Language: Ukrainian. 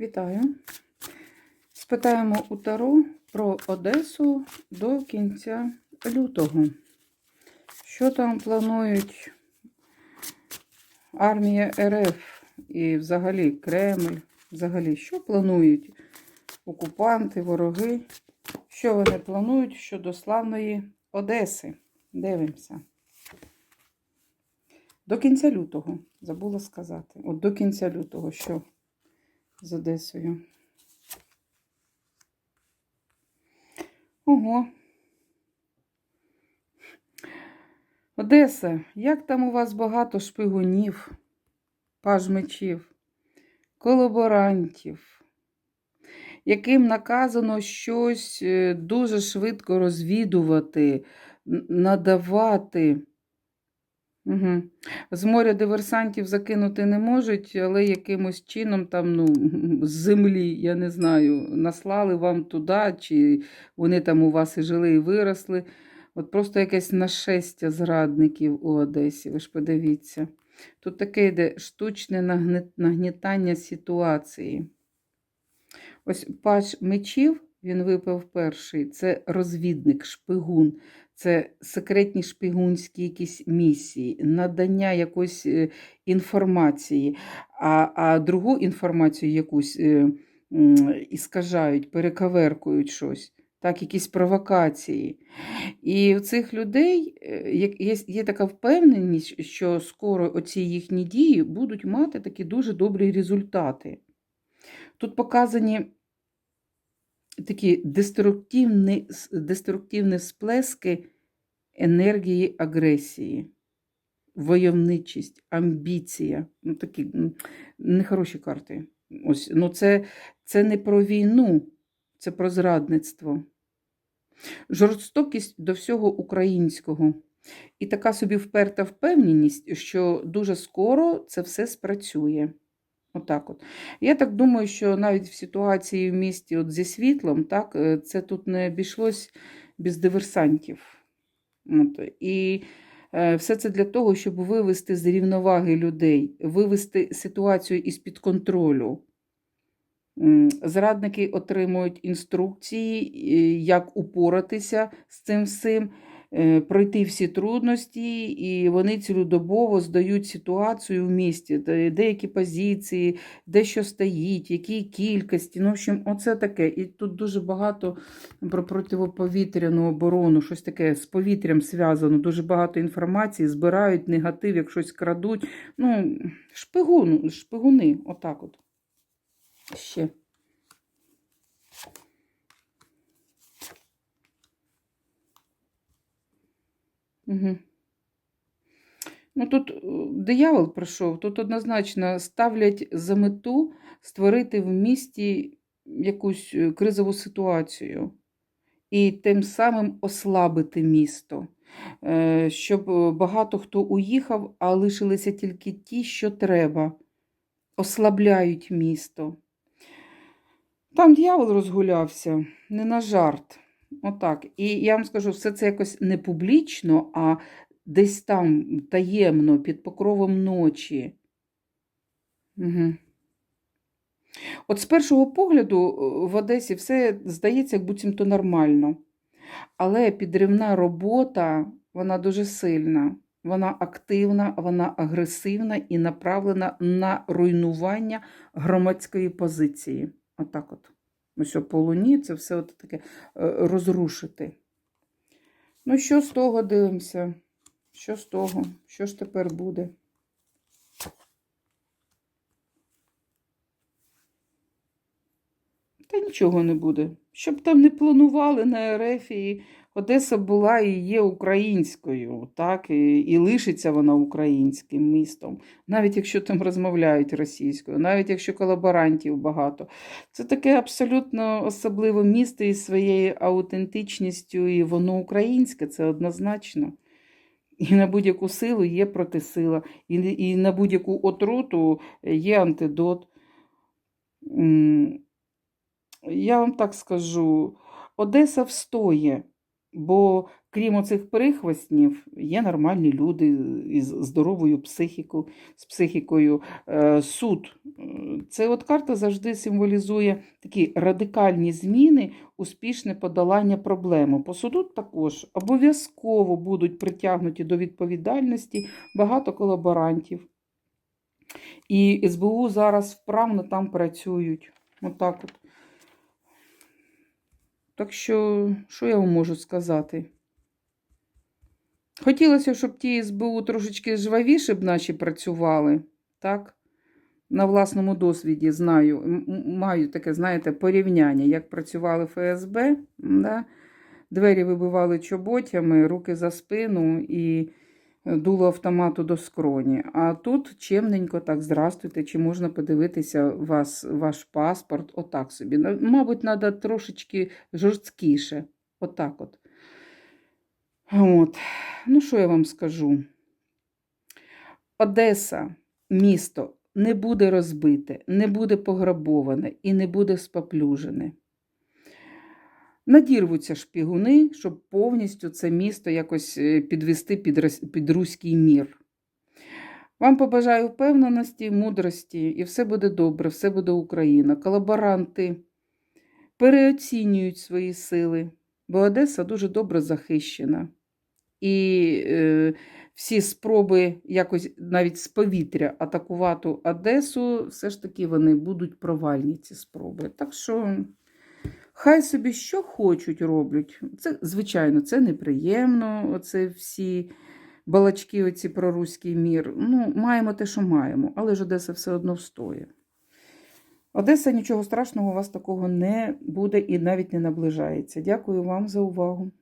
Вітаю. Спитаємо у Таро про Одесу до кінця лютого. Що там планують армія РФ і взагалі Кремль? Взагалі, що планують окупанти, вороги? Що вони планують щодо славної Одеси? Дивимося. До кінця лютого, забула сказати. От до кінця лютого, що з Одесою. Ого. Одеса, як там у вас багато шпигунів, паж мечів, колаборантів, яким наказано щось е, дуже швидко розвідувати, надавати. Угу. З моря диверсантів закинути не можуть, але якимось чином там, ну, з землі, я не знаю, наслали вам туди, чи вони там у вас і жили, і виросли. От просто якесь нашестя зрадників у Одесі, ви ж подивіться. Тут таке йде штучне нагнітання ситуації. Ось паж мечів, він випав перший, це розвідник, шпигун. Це секретні шпигунські якісь місії, надання якоїсь е, інформації, а, а другу інформацію якусь е, іскажають, перекаверкують щось, так, якісь провокації. І у цих людей е, є, є така впевненість, що скоро оці їхні дії будуть мати такі дуже добрі результати. Тут показані такі деструктивні, деструктивні сплески енергії агресії, войовничість, амбіція. Ну, такі нехороші карти. Ось, ну це, це не про війну, це про зрадництво. Жорстокість до всього українського. І така собі вперта впевненість, що дуже скоро це все спрацює. Отак от. Я так думаю, що навіть в ситуації в місті от зі світлом, так, е, це тут не обійшлось без диверсантів. От. І е, все це для того, щоб вивести з рівноваги людей, вивести ситуацію із-під контролю. Зрадники отримують інструкції, як упоратися з цим всім, пройти всі трудності, і вони цілодобово здають ситуацію в місті, де- деякі позиції, де що стоїть, які кількості. Ну, в общем, оце таке. І тут дуже багато про противоповітряну оборону, щось таке з повітрям зв'язано, дуже багато інформації, збирають негатив, як щось крадуть. Ну, шпигуну, шпигуни, отак от. Ще. Угу. Ну, тут е, диявол прийшов, тут однозначно ставлять за мету створити в місті якусь е, кризову ситуацію і тим самим ослабити місто, Е, щоб багато хто уїхав, а лишилися тільки ті, що треба, ослабляють місто. Там дьявол розгулявся, не на жарт. Отак. І я вам скажу, все це якось не публічно, а десь там таємно, під покровом ночі. Угу. От з першого погляду е, в Одесі все здається, як буцімто нормально. Але підривна робота, вона дуже сильна. Вона активна, вона агресивна і направлена на руйнування громадської позиції. Отак от. По луні це все от таке е, розрушити. Ну, що з того дивимося? Що з того? Що ж тепер буде? Та нічого не буде. Щоб там не планували на РФ, і Одеса була і є українською, так, і, і лишиться вона українським містом, навіть якщо там розмовляють російською, навіть якщо колаборантів багато. Це таке абсолютно особливе місто із своєю аутентичністю, і воно українське, це однозначно. І на будь-яку силу є протисила, і, і на будь-яку отруту є антидот. Я вам так скажу, Одеса встоє, бо крім оцих прихвостнів, є нормальні люди із здоровою психікою, з психікою. Е, Суд. Е, Це от карта завжди символізує такі радикальні зміни, успішне подолання проблеми. По суду також обов'язково будуть притягнуті до відповідальності багато колаборантів. І СБУ зараз вправно там працюють. Отак от. Так що, що я вам можу сказати? Хотілося, щоб ті СБУ трошечки жвавіше б наші працювали, так? На власному досвіді знаю, маю таке, знаєте, порівняння, як працювали ФСБ, да? двері вибивали чоботями, руки за спину і дуло автомату до скроні. А тут чемненько так, здрастуйте, чи можна подивитися вас, ваш паспорт, отак собі. Мабуть, треба трошечки жорсткіше. Отак от. От. Ну, що я вам скажу? Одеса, місто, не буде розбите, не буде пограбоване і не буде споплюжене. Надірвуться шпігуни, щоб повністю це місто якось е, підвести під, під руський мір. Вам побажаю впевненості, мудрості, і все буде добре, все буде Україна. Колаборанти переоцінюють свої сили, бо Одеса дуже добре захищена. І е, всі спроби якось навіть з повітря атакувати Одесу, все ж таки вони будуть провальні, ці спроби. Так що хай собі що хочуть роблять. Це, звичайно, це неприємно, оце всі балачки оці про руський мір. Ну, маємо те, що маємо, але ж Одеса все одно встоє. Одеса нічого страшного у вас такого не буде і навіть не наближається. Дякую вам за увагу.